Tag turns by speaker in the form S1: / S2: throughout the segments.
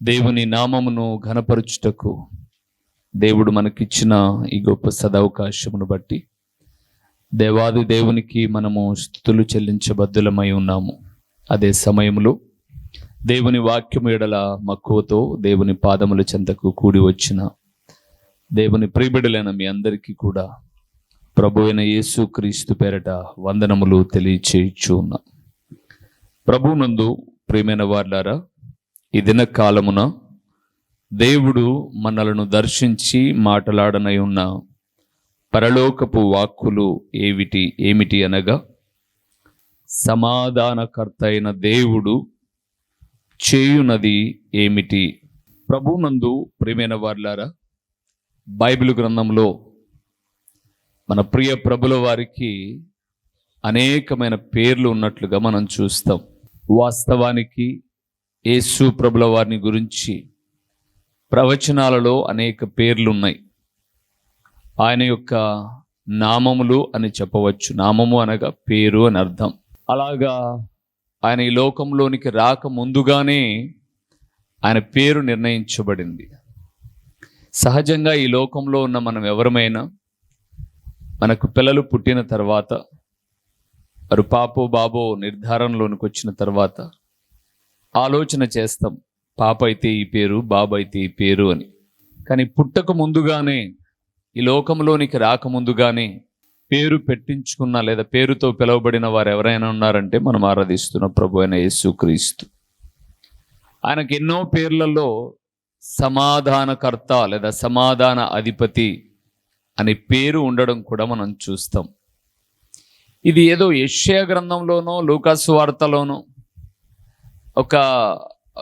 S1: దేవుని నామమును ఘనపరుచుటకు దేవుడు మనకిచ్చిన ఈ గొప్ప సదవకాశమును బట్టి దేవాది దేవునికి మనము స్థుతులు చెల్లించబద్దులమై ఉన్నాము. అదే సమయంలో దేవుని వాక్యము ఎడల మక్కువతో దేవుని పాదముల చెంతకు కూడి వచ్చిన దేవుని ప్రియబిడలైన మీ అందరికీ కూడా ప్రభు అయిన యేసు క్రీస్తు పేరట వందనములు తెలియచేయచ్చు ఉన్నాం ప్రభునందు ప్రియమైన వార్లారా ఈ దిన కాలమున దేవుడు మనలను దర్శించి మాట్లాడనై ఉన్న పరలోకపు వాక్కులు ఏమిటి ఏమిటి అనగా సమాధానకర్త అయిన దేవుడు చేయునది ఏమిటి? ప్రభునందు ప్రియమైన వార్లారా బైబిల్ గ్రంథంలో మన ప్రియ ప్రభుల వారికి అనేకమైన పేర్లు ఉన్నట్లుగా మనం చూస్తాం. వాస్తవానికి యేసు ప్రభుల వారిని గురించి ప్రవచనాలలో అనేక పేర్లు ఉన్నాయి ఆయన యొక్క నామములు అని చెప్పవచ్చు. నామము అనగా పేరు అని అర్థం. అలాగా ఆయన ఈ లోకంలోనికి రాక ముందుగానే ఆయన పేరు నిర్ణయించబడింది. సహజంగా ఈ లోకంలో ఉన్న మనం ఎవరమైనా మనకు పిల్లలు పుట్టిన తర్వాత వారు పాపో బాబో నిర్ధారణలోనికి వచ్చిన తర్వాత ఆలోచన చేస్తాం. పాప అయితే ఈ పేరు బాబు అయితే ఈ పేరు అని. కానీ పుట్టక ముందుగానే ఈ లోకంలోనికి రాకముందుగానే పేరు పెట్టించుకున్న లేదా పేరుతో పిలువబడిన వారు ఎవరైనా ఉన్నారంటే మనం ఆరాధిస్తున్న ప్రభు అయిన యేసుక్రీస్తు ఆయనకు ఎన్నో పేర్లలో సమాధానకర్త లేదా సమాధాన అధిపతి అనే పేరు ఉండడం కూడా మనం చూస్తాం. ఇది ఏదో యష్యా గ్రంథంలోనో లూకాసు వార్తలోనో ఒక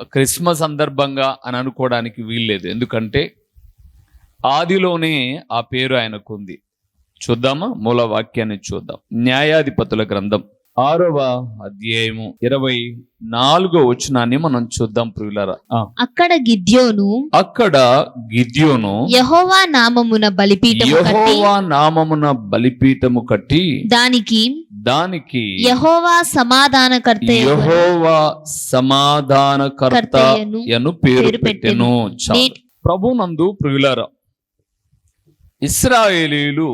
S1: క్రిస్మస్ సందర్భంగా అని అనుకోవడానికి వీల్లేదు. ఎందుకంటే ఆదిలోనే ఆ పేరు ఆయనకుంది. చూద్దామా? మూల వాక్యాన్ని చూద్దాం. న్యాయాధిపతుల గ్రంథం. ఆరవ అధ్యాయము ఇరవై నాలుగో వచనాన్ని మనం చూద్దాం ప్రియులరా.
S2: అక్కడ గిద్యోను
S1: అక్కడ గిద్యోను
S2: యహోవా నామమున బలిపీఠము కట్టి
S1: యెహోవా నామమున బలిపీఠము కట్టి
S2: దానికి
S1: దానికి
S2: యహోవా సమాధానకర్త
S1: యెహోవా సమాధానకర్త యను పేరు పెట్టెను. ప్రభునందు ప్రియులారా ఇస్రాయేలీలు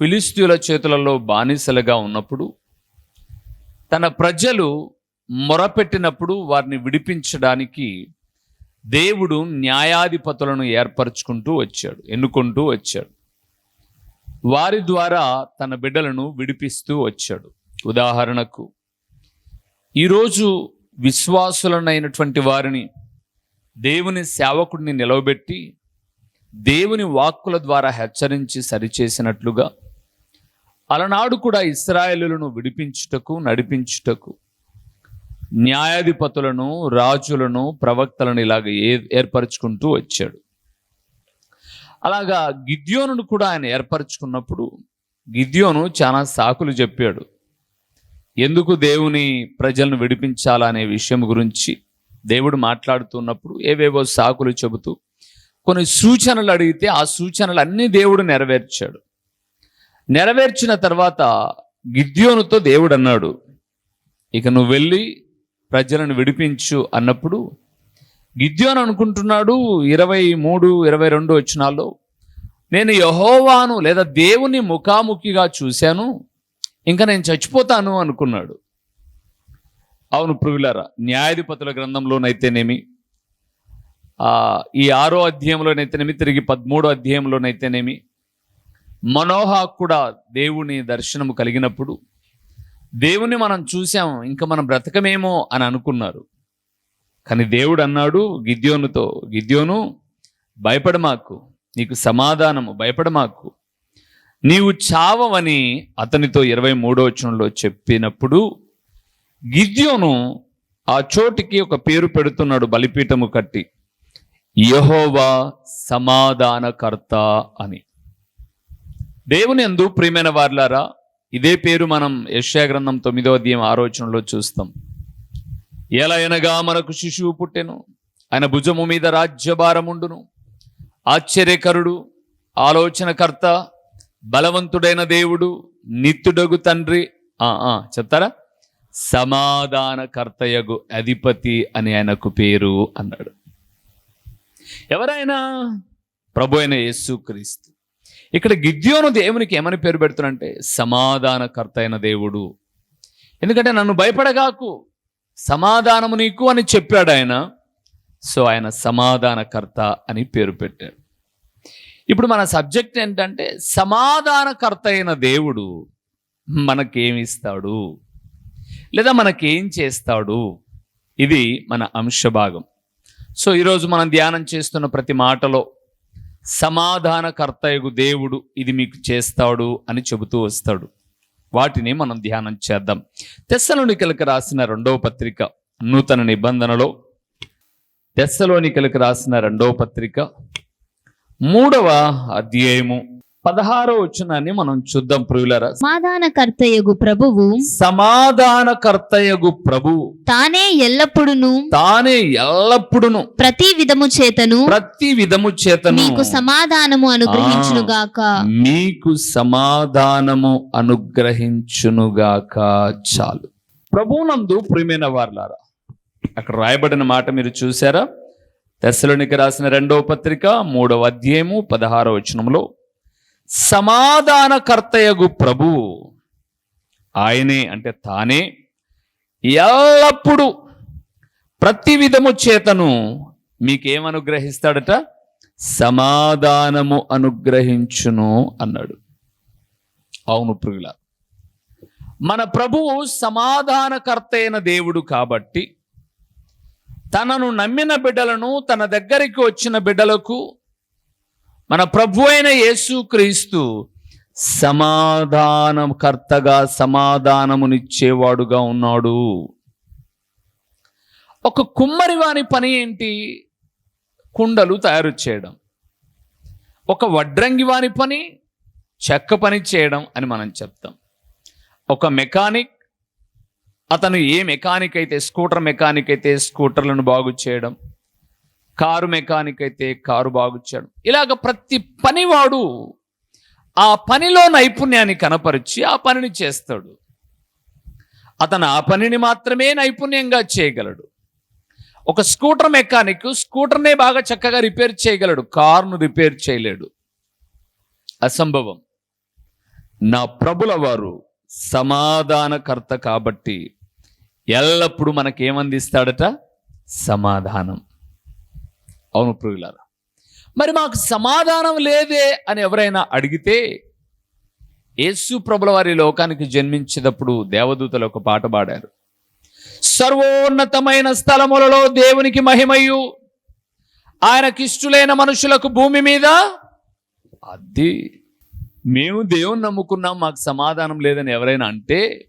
S1: ఫిలిస్తీయుల చేతులలో బానిసలుగా ఉన్నప్పుడు తన ప్రజలు మొరపెట్టినప్పుడు వారిని విడిపించడానికి దేవుడు న్యాయాధిపతులను ఏర్పరచుకుంటూ వచ్చాడు ఎన్నుకుంటూ వచ్చాడు. వారి ద్వారా తన బిడ్డలను విడిపిస్తూ వచ్చాడు. ఉదాహరణకు ఈరోజు విశ్వాసులనైనటువంటి వారిని దేవుని సేవకుడిని నిలవబెట్టి దేవుని వాక్కుల ద్వారా హెచ్చరించి సరిచేసినట్లుగా అలనాడు కూడా ఇస్రాయేలులను విడిపించుటకు నడిపించుటకు న్యాయాధిపతులను రాజులను ప్రవక్తలను ఇలాగ ఏ- ఏర్పరచుకుంటూ వచ్చాడు. అలాగా గిద్యోనును కూడా ఆయన ఏర్పరచుకున్నప్పుడు గిద్యోను చాలా సాకులు చెప్పాడు. ఎందుకు దేవుని ప్రజలను విడిపించాలనే విషయం గురించి దేవుడు మాట్లాడుతున్నప్పుడు ఏవేవో సాకులు చెబుతూ కొన్ని సూచనలు అడిగితే ఆ సూచనలు అన్నీ దేవుడు నెరవేర్చాడు. నెరవేర్చిన తర్వాత గిద్యోనుతో దేవుడు అన్నాడు ఇక నువ్వు వెళ్ళి ప్రజలను విడిపించు అన్నప్పుడు గిద్యోను అనుకుంటున్నాడు ఇరవై మూడు ఇరవై రెండు వచ్చినాల్లో నేను యహోవాను లేదా దేవుని ముఖాముఖిగా చూశాను ఇంకా నేను చచ్చిపోతాను అనుకున్నాడు. అవును ప్రియులారా న్యాయాధిపతుల గ్రంథంలోనైతేనేమి ఈ ఆరో అధ్యాయంలోనైతేనేమి తిరిగి పదమూడో అధ్యాయంలోనైతేనేమి మనోహ కూడా దేవుని దర్శనము కలిగినప్పుడు దేవుని మనం చూసాం ఇంకా మనం బ్రతకమేమో అని అనుకున్నారు. కానీ దేవుడు అన్నాడు గిద్యోనుతో గిద్యోను భయపడమాకు నీకు సమాధానము భయపడమాకు నీవు చావవని అతనితో ఇరవై మూడో వచనంలో చెప్పినప్పుడు గిద్యోను ఆ చోటికి ఒక పేరు పెడుతున్నాడు బలిపీఠము కట్టి. యహోవా సమాధానకర్త అని. దేవుని ఎందు ప్రియమైన వార్లారా ఇదే పేరు మనం యశ్యా గ్రంథం తొమ్మిదో అధ్యాయం ఆలోచనలో చూస్తాం. ఎలా అనగా మనకు శిశువు పుట్టెను ఆయన భుజము మీద రాజ్యభారముండును. ఆశ్చర్యకరుడు ఆలోచనకర్త బలవంతుడైన దేవుడు నిత్యుడగు తండ్రి ఆ ఆ చెప్తారా? సమాధానకర్తయగు అధిపతి అని ఆయనకు పేరు అన్నాడు. ఎవరైనా ప్రభు అయిన యేసుక్రీస్తు ఇక్కడ గిద్యోను దేవునికి ఏమని పేరు పెడుతున్నారంటే సమాధానకర్త అయిన దేవుడు. ఎందుకంటే నన్ను భయపడగాకు సమాధానము నీకు అని చెప్పాడు ఆయన. సో ఆయన సమాధానకర్త అని పేరు పెట్టాడు. ఇప్పుడు మన సబ్జెక్ట్ ఏంటంటే సమాధానకర్త అయిన దేవుడు మనకేమిస్తాడు లేదా మనకేం చేస్తాడు? ఇది మన అంశ భాగం. సో ఈరోజు మనం ధ్యానం చేస్తున్న ప్రతి మాటలో సమాధానకర్తయగు దేవుడు ఇది మీకు చేస్తాడు అని చెబుతూ వస్తాడు. వాటిని మనం ధ్యానం చేద్దాం. తెస్సలోనికలకు రాసిన రెండవ పత్రిక నూతన నిబంధనలో తెస్సలోనికలకు రాసిన రెండవ పత్రిక మూడవ అధ్యాయము పదహారో వచనాన్ని మనం చూద్దాం ప్రియులరా.
S2: సమాధానకర్తయగు ప్రభువు
S1: సమాధానకర్తయగు ప్రభువు
S2: తానే ఎల్లప్పుడును
S1: తానే ఎల్లప్పుడును.
S2: ప్రతి విధము చేతను
S1: ప్రతి విధము చేతను.
S2: మీకు సమాధానము అనుగ్రహించునుగాక
S1: మీకు సమాధానము అనుగ్రహించునుగాక. చాలు. ప్రభువునందు ప్రియమైన వార్లారా అక్కడ రాయబడిన మాట మీరు చూసారా తెస్సలోనికి రాసిన రెండవ పత్రిక మూడవ అధ్యాయము పదహారవ వచనంలో సమాధానకర్తయగు ప్రభువు. ఆయనే అంటే తానే ఎల్లప్పుడూ ప్రతి విధము చేతను మీకేమనుగ్రహిస్తాడట? సమాధానము అనుగ్రహించును అన్నాడు. అవును ప్రియుల మన ప్రభువు సమాధానకర్త అయిన దేవుడు కాబట్టి తనను నమ్మిన బిడ్డలను తన దగ్గరికి వచ్చిన బిడ్డలకు మన ప్రభు అయిన యేసుక్రీస్తు సమాధానకర్తగా సమాధానమునిచ్చేవాడుగా ఉన్నాడు. ఒక కుమ్మరి వాని పని ఏంటి? కుండలు తయారు చేయడం. ఒక వడ్రంగి వాని పని చెక్క పని చేయడం అని మనం చెప్తాం. ఒక మెకానిక్ అతను ఏ మెకానిక్ అయితే స్కూటర్ మెకానిక్ అయితే స్కూటర్లను బాగు చేయడం. కారు మెకానిక్ అయితే కారు బాగుచ్చాడు. ఇలాగ ప్రతి పనివాడు ఆ పనిలో నైపుణ్యాన్ని కనపరిచి ఆ పనిని చేస్తాడు. అతను ఆ పనిని మాత్రమే నైపుణ్యంగా చేయగలడు. ఒక స్కూటర్ మెకానిక్ స్కూటర్నే బాగా చక్కగా రిపేర్ చేయగలడు. కారును రిపేర్ చేయలేడు. అసంభవం. నా ప్రభుల వారు సమాధానకర్త కాబట్టి ఎల్లప్పుడూ మనకేమందిస్తాడట? సమాధానం. అవును ప్రియులారా. మరి మాకు సమాధానం లేదే అని ఎవరైనా అడిగితే యేసు ప్రభుల వారి లోకానికి జన్మించేటప్పుడు దేవదూతలు ఒక పాట పాడారు. సర్వోన్నతమైన స్థలములలో దేవునికి మహిమయు ఆయనకిష్టులైన మనుషులకు భూమి మీద అది. మేము దేవుని నమ్ముకున్నాం మాకు సమాధానం లేదని ఎవరైనా అంటే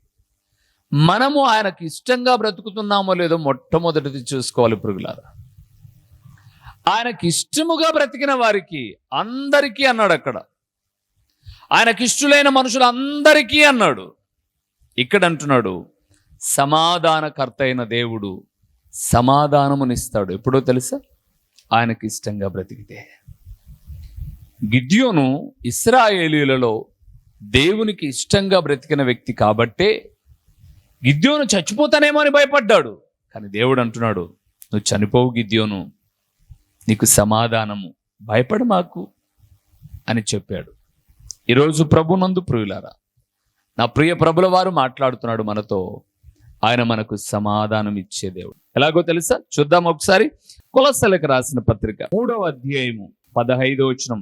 S1: మనము ఆయనకి ఇష్టంగా బ్రతుకుతున్నామో లేదో మొట్టమొదటిది చూసుకోవాలి పురుగులారా ఆయనకి ఇష్టముగా బ్రతికిన వారికి అందరికీ అన్నాడు అక్కడ. ఆయనకి ఇష్టలైన మనుషులందరికీ అన్నాడు. ఇక్కడ అంటున్నాడు సమాధానకర్త అయిన దేవుడు సమాధానమునిస్తాడు. ఎప్పుడో తెలుసా? ఆయనకి ఇష్టంగా బ్రతికితే. గిద్యోను ఇస్రాయేలీలలో దేవునికి ఇష్టంగా బ్రతికిన వ్యక్తి కాబట్టే గిద్యోను చచ్చిపోతానేమో అని భయపడ్డాడు. కానీ దేవుడు అంటున్నాడు నువ్వు చనిపోవు గిద్యోను. నీకు సమాధానము. భయపడు మాకు అని చెప్పాడు. ఈరోజు ప్రభునందు ప్రియులారా నా ప్రియ ప్రభుల వారు మాట్లాడుతున్నాడు మనతో. ఆయన మనకు సమాధానం ఇచ్చే దేవుడు. ఎలాగో తెలుసా? చూద్దాం ఒకసారి కులసలకు రాసిన పత్రిక మూడవ అధ్యాయము. పదహైదో వచనం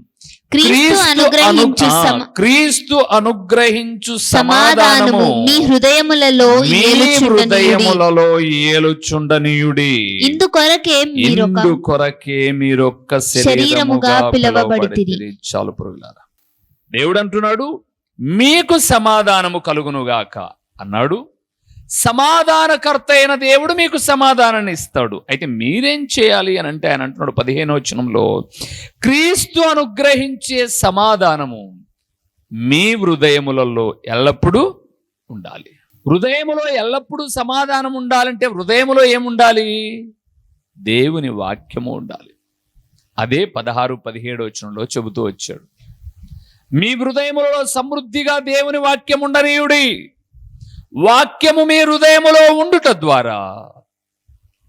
S2: క్రీస్తు అనుగ్రహించు సమాధానము మీ హృదయములలో
S1: మీ
S2: ఏలుచుండనీయుడి.
S1: హృదయములలో ఏలుచుండనీయుడి
S2: ఇందుకొరకే మీరొక
S1: ఇందు కొరకే మీరొక్క
S2: శరీరముగా. పిలువబడితిరి.
S1: చాలు పురుగులారా దేవుడు అంటున్నాడు మీకు సమాధానము కలుగునుగాక అన్నాడు సమాధానకర్త అయిన దేవుడు మీకు సమాధానాన్ని ఇస్తాడు అయితే మీరేం చేయాలి అని అంటే ఆయన అంటున్నాడు పదిహేను వచనంలో క్రీస్తు అనుగ్రహించే సమాధానము మీ హృదయములలో ఎల్లప్పుడూ ఉండాలి. హృదయములో ఎల్లప్పుడూ సమాధానం ఉండాలంటే హృదయములో ఏముండాలి? దేవుని వాక్యము ఉండాలి. అదే పదహారు పదిహేడు వచనంలో చెబుతూ వచ్చాడు. మీ హృదయములలో సమృద్ధిగా దేవుని వాక్యం ఉండనీయుడి. వాక్యము మీ హృదయములో ఉండుట ద్వారా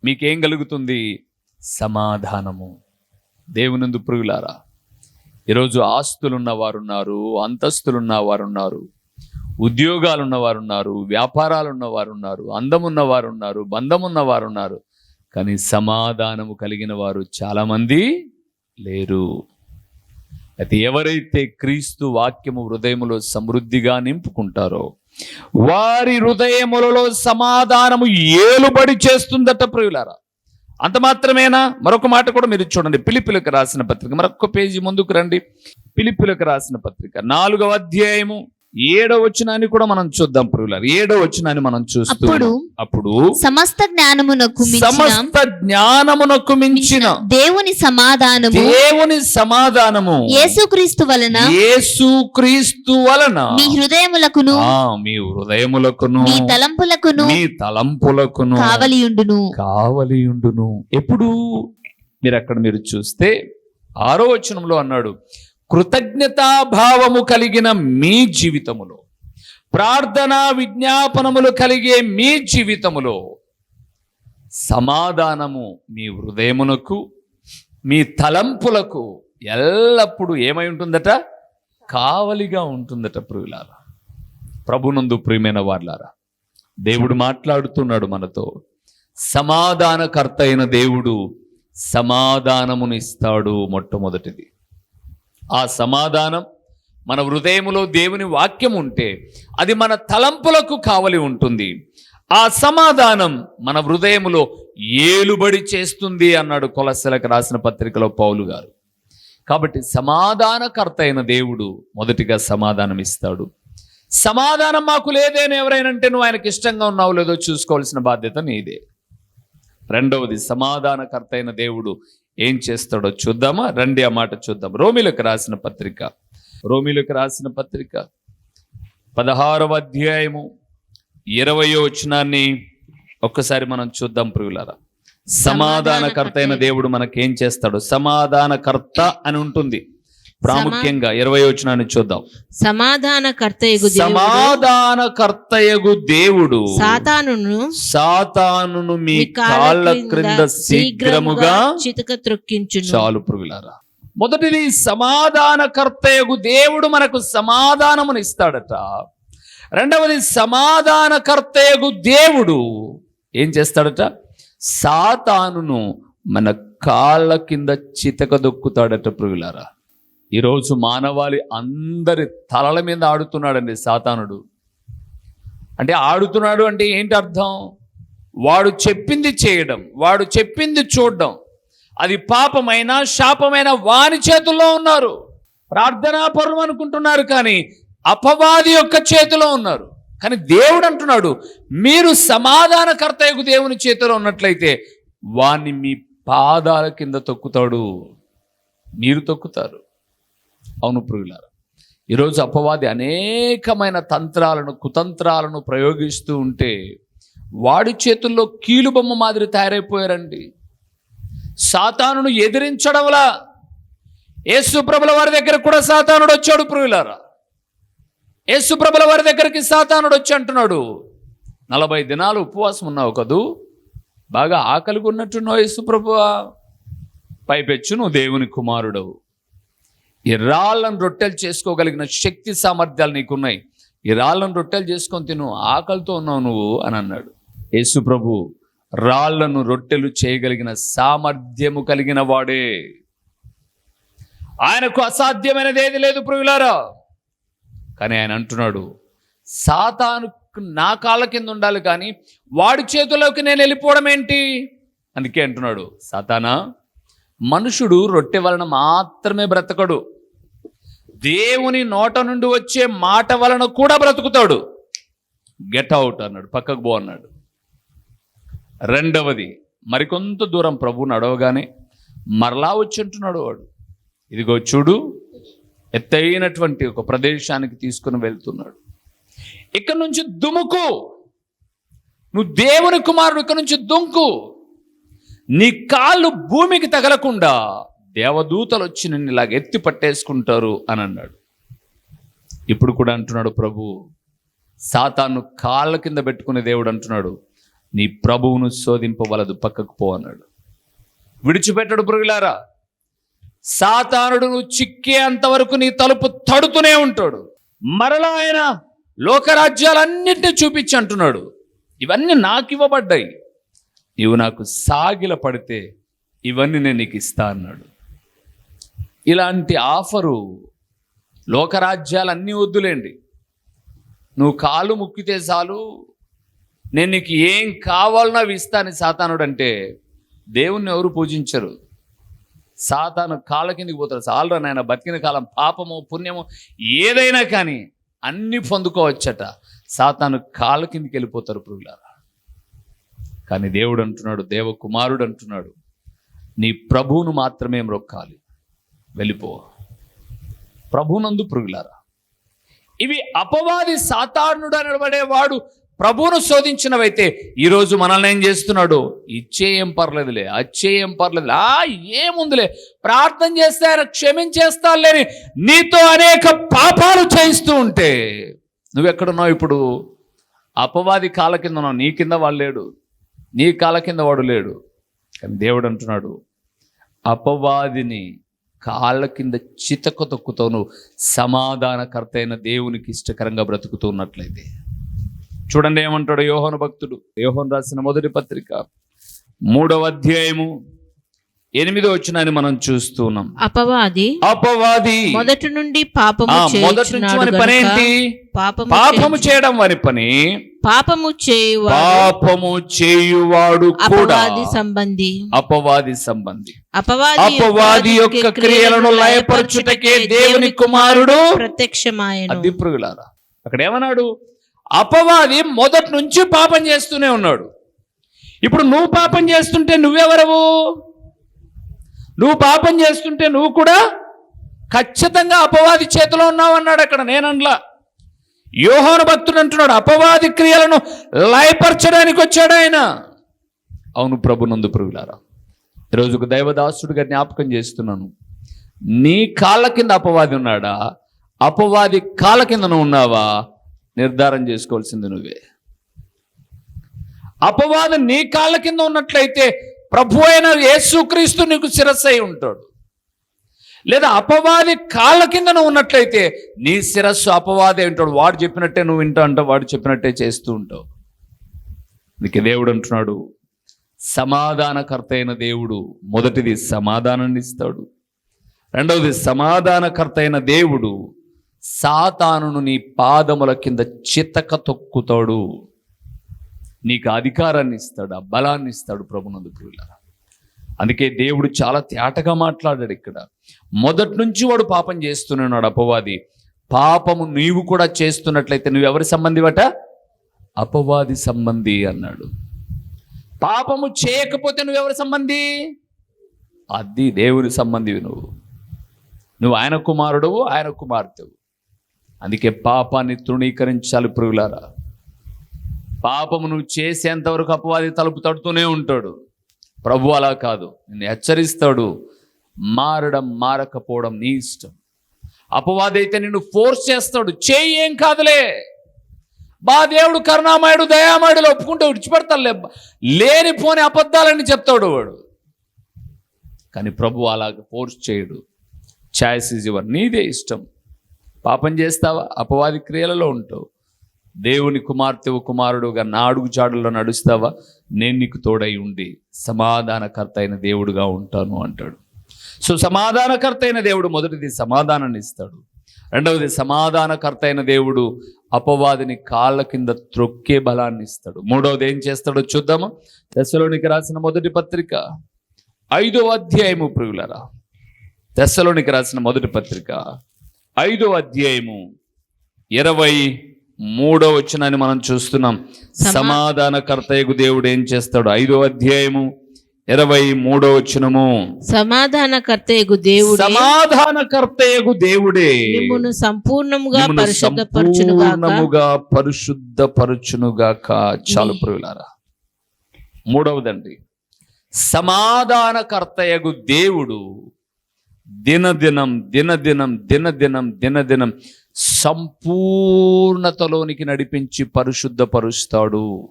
S1: మీకేం కలుగుతుంది? సమాధానము. దేవునందు పురుగులారా ఈరోజు ఆస్తులున్న వారున్నారు అంతస్తులున్న వారున్నారు ఉద్యోగాలున్న వారున్నారు వ్యాపారాలున్న వారున్నారు అందమున్న వారున్నారు బంధమున్న వారున్నారు కానీ సమాధానము కలిగిన వారు చాలామంది లేరు. అయితే ఎవరైతే క్రీస్తు వాక్యము హృదయములో సమృద్ధిగా నింపుకుంటారో వారి హృదయములలో సమాధానము ఏలుబడి చేస్తుందట ప్రియులారా. అంత మాత్రమేనా? మరొక మాట కూడా మీరు చూడండి. పిలిపిలకు రాసిన పత్రిక. మరొక పేజీ ముందుకు రండి. పిలిపిలకు రాసిన పత్రిక. నాలుగవ అధ్యాయము. ఏడవ వచనాన్ని కూడా మనం చూద్దాం ప్రియులారు. ఏడవ వచనాన్ని మనం చూస్తూ
S2: అప్పుడు సమస్త జ్ఞానమునకు
S1: సమస్త జ్ఞానమునకు మించిన
S2: దేవుని సమాధానము
S1: దేవుని సమాధానము
S2: యేసుక్రీస్తు వలన
S1: యేసు క్రీస్తు వలన
S2: మీ హృదయములకును
S1: మీ హృదయములకును
S2: మీ తలంపులకును
S1: మీ తలంపులకును
S2: కావలియుండును
S1: కావలియుండును ఎప్పుడు మీరు అక్కడ మీరు చూస్తే ఆరో వచనంలో అన్నాడు కృతజ్ఞతాభావము కలిగిన మీ జీవితములో ప్రార్థనా విజ్ఞాపనములు కలిగే మీ జీవితములో సమాధానము మీ హృదయమునకు మీ తలంపులకు ఎల్లప్పుడూ ఏమై ఉంటుందట? కావలిగా ఉంటుందట ప్రియులారా. ప్రభునందు ప్రియమైన వాళ్ళారా దేవుడు మాట్లాడుతున్నాడు మనతో. సమాధానకర్త అయిన దేవుడు సమాధానమునిస్తాడు మొట్టమొదటిది. ఆ సమాధానం మన హృదయములో దేవుని వాక్యం ఉంటే అది మన తలంపులకు కావలి ఉంటుంది. ఆ సమాధానం మన హృదయములో ఏలుబడి చేస్తుంది అన్నాడు కొలసలకు రాసిన పత్రికలో పౌలు గారు. కాబట్టి సమాధానకర్త అయిన దేవుడు మొదటిగా సమాధానం ఇస్తాడు. సమాధానం మాకు లేదేని ఎవరైనంటే నువ్వు ఆయనకి ఇష్టంగా ఉన్నావు లేదో చూసుకోవాల్సిన బాధ్యత నీదే. రెండవది సమాధానకర్త అయిన దేవుడు ఏం చేస్తాడో చూద్దామా? రండి ఆ మాట చూద్దాం. రోమిలకు రాసిన పత్రిక. రోమిలకు రాసిన పత్రిక పదహారవ అధ్యాయము ఇరవయో వచనాన్ని ఒక్కసారి మనం చూద్దాం ప్రియులారా. సమాధానకర్త అయిన దేవుడు మనకేం చేస్తాడు? సమాధానకర్త అని ఉంటుంది. ప్రాముఖ్యంగా ఇరవై వచనాన్ని చూద్దాం.
S3: సమాధానకర్తయగు
S1: సమాధానకర్తయగు దేవుడు
S3: సాతానును
S1: సాతానును మీ కాళ్ళ క్రింద శీఘ్రముగా
S3: చితక త్రొక్కించును.
S1: చాలు పురుగులారా మొదటిది సమాధానకర్తయగు దేవుడు మనకు సమాధానమును ఇస్తాడట. రెండవది సమాధానకర్తయగు దేవుడు ఏం చేస్తాడట? సాతానును మన కాళ్ళ కింద చితక దొక్కుతాడట పురుగులారా ఈరోజు మానవాళి అందరి తలల మీద ఆడుతున్నాడండి సాతానుడు. అంటే ఆడుతున్నాడు అంటే ఏంటి అర్థం? వాడు చెప్పింది చేయడం వాడు చెప్పింది చూడడం. అది పాపమైన శాపమైన వాని చేతుల్లో ఉన్నారు. ప్రార్థనాపరులు అనుకుంటున్నారు కానీ అపవాది యొక్క చేతిలో ఉన్నారు. కానీ దేవుడు అంటున్నాడు మీరు సమాధానకర్తయ్యకు దేవుని చేతిలో ఉన్నట్లయితే వాణ్ణి మీ పాదాల కింద తొక్కుతాడు. మీరు తొక్కుతారు. అవును ప్రియులారా. ఈరోజు అపవాది అనేకమైన తంత్రాలను కుతంత్రాలను ప్రయోగిస్తూ ఉంటే వాడి చేతుల్లో కీలుబొమ్మ మాదిరి తయారైపోయారండి. సాతానును ఎదిరించడంలా యేసుప్రభుల వారి దగ్గర కూడా సాతానుడు వచ్చాడు ప్రియులారా. యేసుప్రభుల వారి దగ్గరికి సాతానుడు వచ్చి అంటున్నాడు నలభై దినాలు ఉపవాసం ఉన్నావు కదూ? బాగా ఆకలిగా ఉన్నట్టున్నావు యేసుప్రభువా పైపెచ్చు నువ్వు దేవుని కుమారుడవు. ఈ రాళ్ళను రొట్టెలు చేసుకోగలిగిన శక్తి సామర్థ్యాలు నీకున్నాయి. ఈ రాళ్ళను రొట్టెలు చేసుకొని తిను ఆకలితో ఉన్నావు నువ్వు అని అన్నాడు. యేసు ప్రభు రాళ్ళను రొట్టెలు చేయగలిగిన సామర్థ్యము కలిగిన వాడే. ఆయనకు అసాధ్యమైనది ఏది లేదు ప్రియులారా. కానీ ఆయన అంటున్నాడు సాతాను నా కాళ్ళ కింద ఉండాలి కానీ వాడి చేతుల్లోకి నేను వెళ్ళిపోవడం ఏంటి? అందుకే అంటున్నాడు సాతానా మనుషుడు రొట్టె వలన మాత్రమే బ్రతకడు. దేవుని నోట నుండి వచ్చే మాట వలన కూడా బ్రతుకుతాడు. గెట్ అవుట్ అన్నాడు పక్కకు పో అన్నాడు. రెండవది మరికొంత దూరం ప్రభు నడవగానే మరలా వచ్చి అంటున్నాడు వాడు. ఇదిగో చూడు ఎత్తైనటువంటి ఒక ప్రదేశానికి తీసుకుని వెళ్తున్నాడు. ఇక్కడ నుంచి దుముకు నువ్వు దేవుని కుమారుడు ఇక్కడ నుంచి దుంకు. నీ కాళ్ళు భూమికి తగలకుండా దేవదూతలు వచ్చి నిన్ను ఇలాగ ఎత్తి పట్టేసుకుంటారు అని అన్నాడు. ఇప్పుడు కూడా అంటున్నాడు ప్రభు సాతాను కాళ్ళ కింద పెట్టుకునే దేవుడు అంటున్నాడు నీ ప్రభువును శోధింపవలదు పక్కకు పో అన్నాడు. విడిచిపెట్టడు పురుగులారా సాతానుడు నువ్వు చిక్కేంత వరకు నీ తలుపు తడుతూనే ఉంటాడు. మరలా ఆయన లోకరాజ్యాలన్నింటినీ చూపించి అంటున్నాడు ఇవన్నీ నాకు ఇవ్వబడ్డాయి. నీవు నాకు సాగిల పడితే ఇవన్నీ నేను నీకు ఇస్తా అన్నాడు. ఇలాంటి ఆఫరు లోకరాజ్యాలన్నీ వద్దులేండి. నువ్వు కాలు ముక్కితే చాలు నేను నీకు ఏం కావాలనో అవి ఇస్తాను సాతానుడు అంటే దేవుణ్ణి ఎవరు పూజించరు? సాతాను కాళ్ళ కిందికి పోతాడు. చాలరా నాయన బతికిన కాలం పాపము పుణ్యము ఏదైనా కానీ అన్ని పొందుకోవచ్చట. సాతాను కాళ్ళ కిందికి వెళ్ళిపోతారు పురుగులారా కానీ దేవుడు అంటున్నాడు దేవ కుమారుడు అంటున్నాడు నీ ప్రభువును మాత్రమే మ్రొక్కాలి. వెళ్ళిపో. ప్రభునందు పురుగులారా. ఇవి అపవాది సాతానుడు అనబడేవాడు ప్రభువును శోధించినవైతే ఈరోజు మనల్ని ఏం చేస్తున్నాడు? ఇచ్చే ఏం పర్లేదులే అచ్చే ఏం పర్లేదు ఆ ఏముందిలే. ప్రార్థన చేస్తే ఆయన క్షమించేస్తానులేని నీతో అనేక పాపాలు చేయిస్తూ ఉంటే నువ్వెక్కడున్నావు ఇప్పుడు? అపవాది కాల కింద ఉన్నావు నీ కింద వాడు లేడు నీ కాల కింద వాడు లేడు. కానీ దేవుడు అంటున్నాడు అపవాదిని కాళ్ళ కింద చితక తొక్కుతోను సమాధానకర్త అయిన దేవునికి ఇష్టకరంగా బ్రతుకుతూ ఉన్నట్లయితే చూడండి ఏమంటాడు యోహోను భక్తుడు? యోహోన్ రాసిన మొదటి పత్రిక మూడవ అధ్యాయము ఎనిమిదో వచ్చినాన్ని మనం చూస్తున్నాం
S3: అపవాది
S1: అపవాది
S3: మొదటి నుండి పాపము
S1: మొదటి నుంచి వాని పని ఏంటి
S3: పాపము
S1: చేయడం వాని పని
S3: పాపము చేయువాడు
S1: పాపము చేయువాడు కూడా
S3: అపవాది సంబంధి.
S1: అపవాది సంబంధి.
S3: అపవాది
S1: అపవాది యొక్క క్రియలను లయపరచుటకే దేవుని కుమారుడు
S3: ప్రత్యక్షమాయను.
S1: అది పురుగులారా అక్కడ ఏమన్నాడు అపవాది మొదటి నుంచి పాపం చేస్తూనే ఉన్నాడు. ఇప్పుడు నువ్వు పాపం చేస్తుంటే నువ్వెవరవు? నువ్వు పాపం చేస్తుంటే నువ్వు కూడా ఖచ్చితంగా అపవాది చేతిలో ఉన్నావు అన్నాడు అక్కడ. నేనట్లా యోహాను భక్తుడు అంటున్నాడు అపవాది క్రియలను లయపరచడానికి వచ్చాడు ఆయన. అవును ప్రభునందు పురుగులారా ఈరోజు ఒక దైవదాసుడిగా జ్ఞాపకం చేస్తున్నాను. నీ కాళ్ళ కింద అపవాది ఉన్నాడా? అపవాది కాళ్ళ కింద నువ్వు ఉన్నావా? నిర్ధారం చేసుకోవాల్సింది నువ్వే. అపవాదం నీ కాళ్ళ కింద ఉన్నట్లయితే ప్రభు అయిన యేసుక్రీస్తు నీకు శిరస్సు అయి ఉంటాడు. లేదా అపవాది కాళ్ళ కింద నువ్వు ఉన్నట్లయితే నీ శిరస్సు అపవాదే ఉంటాడు వాడు చెప్పినట్టే నువ్వు వింటా అంటావు వాడు చెప్పినట్టే చేస్తూ ఉంటావు. అందుకే దేవుడు అంటున్నాడు సమాధానకర్త అయిన దేవుడు మొదటిది సమాధానాన్ని ఇస్తాడు. రెండవది సమాధానకర్త అయిన దేవుడు సాతానును నీ పాదముల కింద చితక తొక్కుతాడు. నీకు అధికారాన్ని ఇస్తాడు ఆ బలాన్ని ఇస్తాడు ప్రభునందు ప్రియులారా. అందుకే దేవుడు చాలా తేటగా మాట్లాడాడు ఇక్కడ. మొదటి నుంచి వాడు పాపం చేస్తున్నాడు అపవాది. పాపము నీవు కూడా చేస్తున్నట్లయితే నువ్వు ఎవరి సంబంధివట అపవాది సంబంధి అన్నాడు. పాపము చేయకపోతే నువ్వెవరి సంబంధి? అది దేవుని సంబంధివి నువ్వు. నువ్వు ఆయన కుమారుడు ఆయన కుమార్తెవు. అందుకే పాపాన్ని తృణీకరించాలి పురుగులారా పాపము నువ్వు చేసేంతవరకు అపవాది తలుపు తడుతూనే ఉంటాడు. ప్రభు అలా కాదు. నిన్ను హెచ్చరిస్తాడు. మారడం మారకపోవడం నీ ఇష్టం. అపవాది అయితే నిన్ను ఫోర్స్ చేస్తాడు. చేయి ఏం కాదులే. బా దేవుడు కరుణామయుడు దయామయుడు ఒప్పుకుంటే విడిచిపెడతాడులే లేనిపోని అబద్ధాలని చెప్తాడు వాడు. కానీ ప్రభు అలాగ ఫోర్స్ చేయడు. Choice is your. నీదే ఇష్టం. పాపం చేస్తావా? అపవాది క్రియలలో ఉంటావు. దేవుని కుమార్తె కుమారుడుగా నా అడుగు నడుస్తావా? నేను నీకు తోడై ఉండి సమాధానకర్త అయిన దేవుడుగా ఉంటాను అంటాడు. సో సమాధానకర్త అయిన దేవుడు మొదటిది సమాధానాన్ని ఇస్తాడు రెండవది సమాధానకర్త అయిన దేవుడు అపవాదిని కాళ్ళ కింద త్రొక్కే బలాన్ని ఇస్తాడు మూడవది ఏం చేస్తాడో చూద్దాము? దశలోనికి రాసిన మొదటి పత్రిక. ఐదో అధ్యాయము ప్రియులరా. దశలోనికి రాసిన మొదటి పత్రిక. ఐదో అధ్యాయము ఇరవై మూడో వచనాన్ని మనం చూస్తున్నాం.
S3: సమా-
S1: సమాధానకర్తయ్యకు దేవుడు ఏం చేస్తాడు? ఐదో అధ్యాయము ఇరవై మూడో వచనము.
S3: సమాధానకర్తయగు దేవుడే
S1: సమాధానకర్తయ్యకు దేవుడే.
S3: సంపూర్ణముగా
S1: సంపూర్ణముగా పరిశుద్ధపరచునుగాక. చాలు ప్రియులారా. మూడవదండి. సమాధానకర్తయగు దేవుడు దినదినం దినదినం దినదినం దినదినం సంపూర్ణతలోనికి నడిపించి పరిశుద్ధపరుస్తాడు.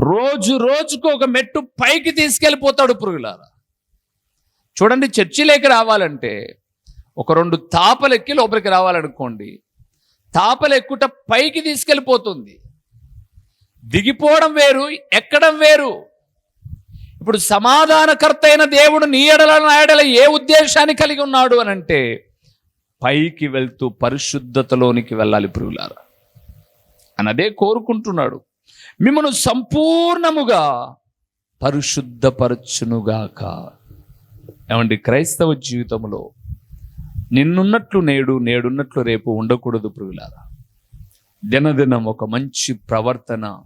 S1: రోజు రోజుకు ఒక మెట్టు పైకి తీసుకెళ్ళిపోతాడు పురుగులారా. చూడండి చర్చిలోకి రావాలంటే ఒక రెండు తాపలెక్కి లోపలికి రావాలనుకోండి తాపలెక్కుట పైకి తీసుకెళ్ళిపోతుంది. దిగిపోవడం వేరు ఎక్కడం వేరు. ఇప్పుడు సమాధానకర్త అయిన దేవుడు నీ ఎడల నా ఎడల ఏ ఉద్దేశాన్ని కలిగి ఉన్నాడు అని అంటే పైకి వెళ్తూ పరిశుద్ధతలోనికి వెళ్ళాలి పురుగులారా అని అదే కోరుకుంటున్నాడు. మిమ్మను సంపూర్ణముగా పరిశుద్ధపరచునుగాక. ఏమండి క్రైస్తవ జీవితంలో నిన్నున్నట్లు నేడు నేడున్నట్లు రేపు ఉండకూడదు పురుగులారా దినదినం ఒక మంచి ప్రవర్తన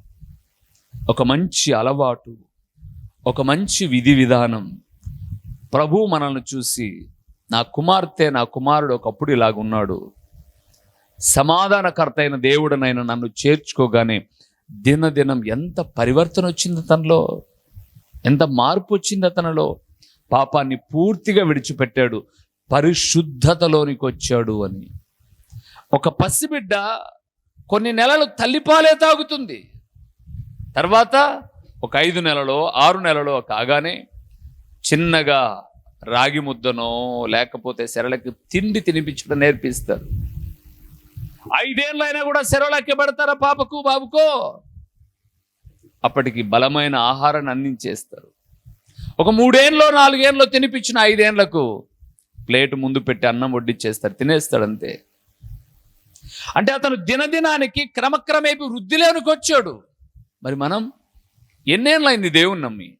S1: ఒక మంచి అలవాటు ఒక మంచి విధి విధానం ప్రభు మనల్ని చూసి నా కుమార్తె నా కుమారుడు ఒకప్పుడు ఇలాగున్నాడు సమాధానకర్త అయిన దేవుడనైనా నన్ను చేర్చుకోగానే దినదినం ఎంత పరివర్తన వచ్చింది తనలో ఎంత మార్పు వచ్చింది అతనిలో పాపాన్ని పూర్తిగా విడిచిపెట్టాడు పరిశుద్ధతలోనికి వచ్చాడు అని. ఒక పసిబిడ్డ కొన్ని నెలలు తల్లిపాలే తాగుతుంది. తర్వాత ఒక ఐదు నెలలో ఆరు నెలలో కాగానే చిన్నగా రాగి ముద్దనో లేకపోతే సెరలకి తిండి తినిపించడం నేర్పిస్తారు. ఐదేళ్ళైనా కూడా సెరలకి పెడతారా పాపకు బాబుకో? అప్పటికి బలమైన ఆహారాన్ని అందించేస్తారు. ఒక మూడేళ్ళలో నాలుగేళ్ళలో తినిపించిన ఐదేళ్ళకు ప్లేట్ ముందు పెట్టి అన్నం వడ్డిచ్చేస్తారు తినేస్తాడు అంతే. అంటే అతను దినదినానికి క్రమక్రమేపీ వృద్ధిలోనికి వచ్చాడు. మరి మనం ఎన్నేళ్ళైంది దేవుని నమ్మి?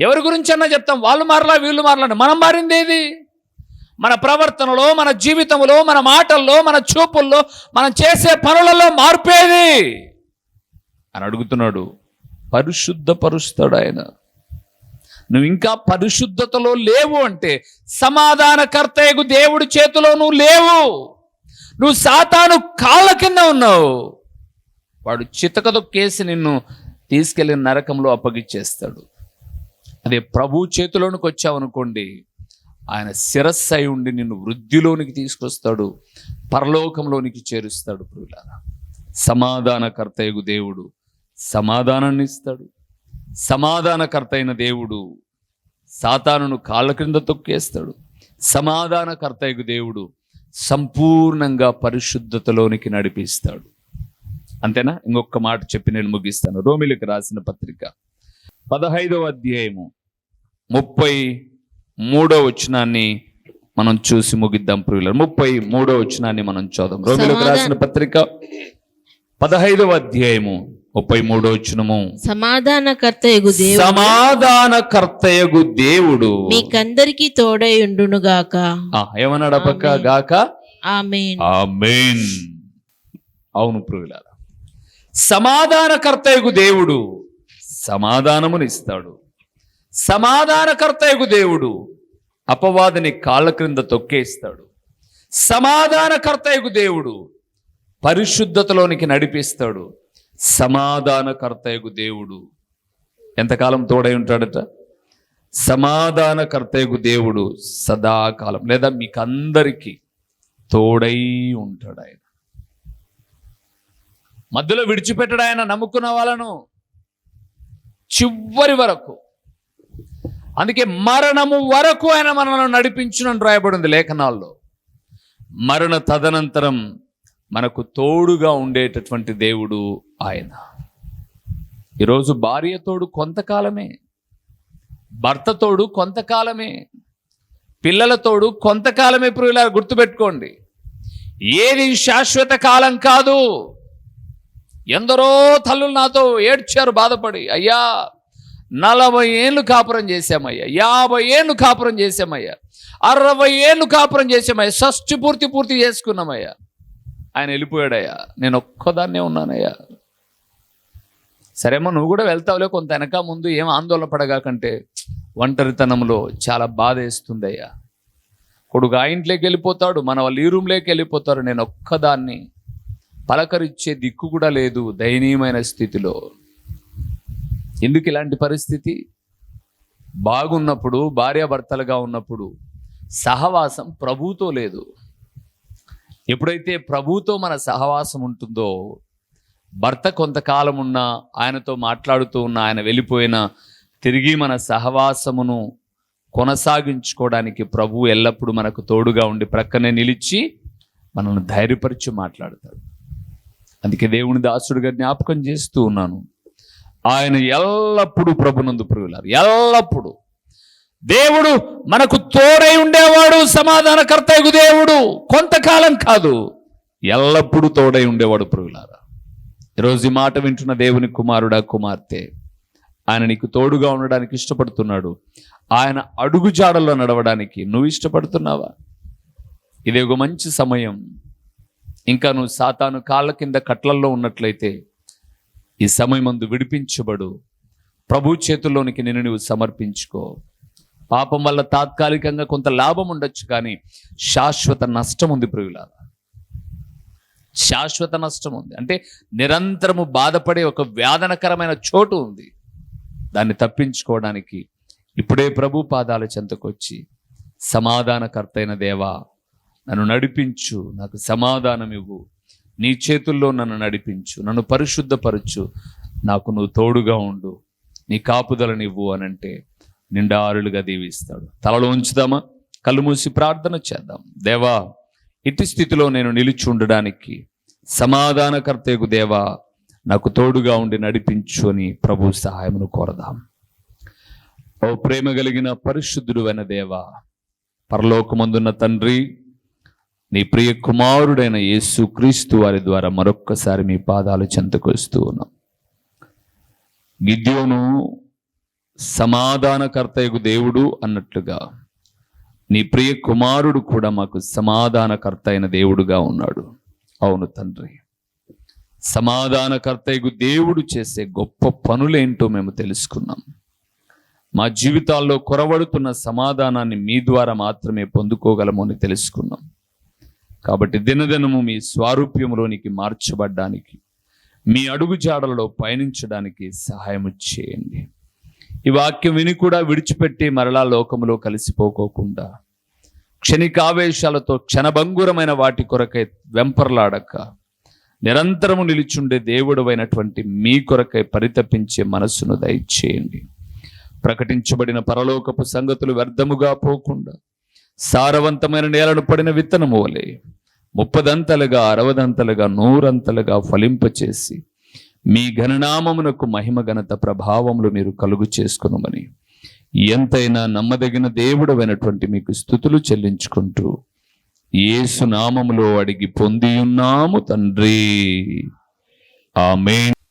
S1: ఎవరి గురించి అన్నా చెప్తాం? వాళ్ళు మారలా వీళ్ళు మారలా మనం మారింది ఏది? మన ప్రవర్తనలో మన జీవితంలో మన మాటల్లో మన చూపుల్లో మనం చేసే పనులలో మార్పేది అని అడుగుతున్నాడు పరిశుద్ధపరుస్తాడు ఆయన నువ్వు ఇంకా పరిశుద్ధతలో లేవు అంటే సమాధానకర్తయ్యకు దేవుడి చేతిలో నువ్వు లేవు. నువ్వు సాతాను కాళ్ళ కింద ఉన్నావు. వాడు చితకతో నిన్ను తీసుకెళ్ళి నరకంలో అప్పగిచ్చేస్తాడు అదే ప్రభు చేతిలోనికి వచ్చావనుకోండి ఆయన శిరస్సు అయి ఉండి నిన్ను వృద్ధిలోనికి తీసుకొస్తాడు పరలోకంలోనికి చేరుస్తాడు ప్రియులారా. సమాధానకర్తయ్యకు దేవుడు సమాధానాన్ని ఇస్తాడు. సమాధానకర్త అయిన దేవుడు సాతానును కాళ్ళ క్రింద తొక్కేస్తాడు. సమాధానకర్తయ్యకు దేవుడు సంపూర్ణంగా పరిశుద్ధతలోనికి నడిపిస్తాడు. అంతేనా? ఇంకొక మాట చెప్పి నేను ముగిస్తాను. రోమిలకు రాసిన పత్రిక పదహైదవ అధ్యాయము ముప్పై మూడో వచనాన్ని మనం చూసి ముగిద్దాం ప్రియులు ముప్పై మూడో వచనాన్ని మనం చూద్దాం రోమిలకు రాసిన పత్రిక పదహైదవ అధ్యాయము ముప్పై మూడో వచనము.
S3: సమాధానకర్తయగు దేవుడు.
S1: సమాధానకర్తయగు దేవుడు.
S3: మీకందరికీ తోడై ఉండునుగాక
S1: ఆ, ఏమన్నాడు ఆ పక్క?
S3: ఆమేన్.
S1: గాక?
S3: ఆమేన్.
S1: ఆమేన్. అవును ప్రియులారా. సమాధానకర్తయగు దేవుడు. సమాధానమునిస్తాడు. సమాధానకర్తయకు దేవుడు అపవాదిని కాళ్ళ క్రింద తొక్కేస్తాడు. సమాధానకర్తయకు దేవుడు పరిశుద్ధతలోనికి నడిపిస్తాడు. సమాధానకర్తయకు దేవుడు ఎంతకాలం తోడై ఉంటాడట? సమాధానకర్తయకు దేవుడు సదాకాలం లేదా మీకందరికీ తోడై ఉంటాడు ఆయన మధ్యలో విడిచిపెట్టడాయన నమ్ముకున్న వాళ్ళను చివరి వరకు. అందుకే మరణము వరకు ఆయన మనల్ని నడిపించునని రాయబడింది లేఖనాల్లో. మరణ తదనంతరం మనకు తోడుగా ఉండేటటువంటి దేవుడు ఆయన. ఈరోజు భార్య తోడు కొంతకాలమే భర్త తోడు కొంతకాలమే పిల్లల తోడు కొంతకాలమే ప్రియుల గుర్తుపెట్టుకోండి. ఏది శాశ్వత కాలం కాదు. ఎందరో తల్లులు నాతో ఏడ్చారు బాధపడి అయ్యా నలభై ఏళ్ళు కాపురం చేశామయ్యా యాభై ఏళ్ళు కాపురం చేశామయ్యా అరవై ఏళ్ళు కాపురం చేశామయ్యా షష్టి పూర్తి పూర్తి చేసుకున్నామయ్యా. ఆయన వెళ్ళిపోయాడయ్యా నేను ఒక్కదాన్నే ఉన్నానయ్యా. సరేమ్మా నువ్వు కూడా వెళ్తావులే కొంత వెనక ముందు ఏం ఆందోళన పడగాకంటే ఒంటరితనంలో చాలా బాధ వేస్తుందయ్యా. కొడుకు ఆ ఇంట్లోకి వెళ్ళిపోతాడు మన వాళ్ళు ఈ రూమ్లోకి వెళ్ళిపోతారు నేను ఒక్కదాన్ని పలకరించే దిక్కు కూడా లేదు దయనీయమైన స్థితిలో. ఎందుకు ఇలాంటి పరిస్థితి? బాగున్నప్పుడు భార్యాభర్తలుగా ఉన్నప్పుడు సహవాసం ప్రభుతో లేదు. ఎప్పుడైతే ప్రభుతో మన సహవాసం ఉంటుందో భర్త కొంతకాలం ఉన్నా ఆయనతో మాట్లాడుతూ ఉన్న ఆయన వెళ్ళిపోయిన తిరిగి మన సహవాసమును కొనసాగించుకోవడానికి ప్రభు ఎల్లప్పుడూ మనకు తోడుగా ఉండి ప్రక్కనే నిలిచి మనల్ని ధైర్యపరిచి మాట్లాడతాడు. అందుకే దేవుని దాసుడిగా జ్ఞాపకం చేస్తూ ఉన్నాను. ఆయన ఎల్లప్పుడూ ప్రభునందు ప్రియులారు. ఎల్లప్పుడూ. దేవుడు మనకు తోడై ఉండేవాడు సమాధానకర్తయగు దేవుడు. కొంతకాలం కాదు ఎల్లప్పుడూ తోడై ఉండేవాడు ప్రియులారా. ఈరోజు ఈ మాట వింటున్న దేవుని కుమారుడా కుమార్తె ఆయన నీకు తోడుగా ఉండడానికి ఇష్టపడుతున్నాడు. ఆయన అడుగుజాడల్లో నడవడానికి నువ్వు ఇష్టపడుతున్నావా? ఇది ఒక మంచి సమయం. ఇంకా నువ్వు సాతాను కాళ్ళ కింద కట్లల్లో ఉన్నట్లయితే ఈ సమయమందు విడిపించబడు. ప్రభు చేతుల్లోనికి నిన్ను నువ్వు సమర్పించుకో. పాపం వల్ల తాత్కాలికంగా కొంత లాభం ఉండొచ్చు కానీ శాశ్వత నష్టం ఉంది ప్రియులారా. శాశ్వత నష్టం ఉంది అంటే నిరంతరము బాధపడే ఒక వేదనకరమైన చోటు ఉంది. దాన్ని తప్పించుకోవడానికి ఇప్పుడే ప్రభు పాదాల చెంతకొచ్చి సమాధానకర్తైన దేవా నన్ను నడిపించు నాకు సమాధానం ఇవ్వు. నీ చేతుల్లో నన్ను నడిపించు నన్ను పరిశుద్ధపరచు. నాకు నువ్వు తోడుగా ఉండు నీ కాపుదలనివ్వు అంటే నిండారులుగా దీవిస్తాడు. తలలో ఉంచుదామా? కళ్ళు మూసి ప్రార్థన చేద్దాం. దేవా ఇటు స్థితిలో నేను నిలిచి ఉండడానికి సమాధానకర్తకు దేవా నాకు తోడుగా ఉండి నడిపించు అని ప్రభు సహాయమును కోరదాం. ఓ ప్రేమ కలిగిన పరిశుద్ధుడు అయిన దేవా పరలోకమందున్న తండ్రి నీ ప్రియ కుమారుడైన యేసు క్రీస్తు వారి ద్వారా మరొక్కసారి మీ పాదాలు చెంతకొస్తూ ఉన్నాం. గిద్యోను సమాధానకర్తయకు దేవుడు అన్నట్లుగా నీ ప్రియ కుమారుడు కూడా మాకు సమాధానకర్త అయిన దేవుడుగా ఉన్నాడు. అవును తండ్రి. సమాధానకర్తయకు దేవుడు చేసే గొప్ప పనులేంటో మేము తెలుసుకున్నాం. మా జీవితాల్లో కొరవడుతున్న సమాధానాన్ని మీ ద్వారా మాత్రమే పొందుకోగలము అని తెలుసుకున్నాం. కాబట్టి దినదినము మీ స్వారూప్యములోనికి మార్చబడ్డానికి మీ అడుగు జాడలలో పయనించడానికి సహాయం చేయండి. ఈ వాక్యం విని కూడా విడిచిపెట్టి మరలా లోకములో కలిసిపోకోకుండా క్షణికావేశాలతో క్షణభంగురమైన వాటి కొరకై వెంపర్లాడక నిరంతరము నిలిచుండే దేవుడవైనటువంటి మీ కొరకై పరితపించే మనస్సును దయచేయండి. ప్రకటించబడిన పరలోకపు సంగతులు వ్యర్థముగా పోకుండా సారవంతమైన నేలను పడిన విత్తనము వలె ముప్పదంతలుగా అరవదంతలుగా నూరంతలుగా ఫలింపచేసి మీ ఘననామమునకు మహిమ ఘనత ప్రభావములు మీరు కలుగు చేసుకునమని ఎంతైనా నమ్మదగిన దేవుడమైనటువంటి మీకు స్థుతులు చెల్లించుకుంటూ ఏసునామములో అడిగి పొందియున్నాము తండ్రి. ఆమె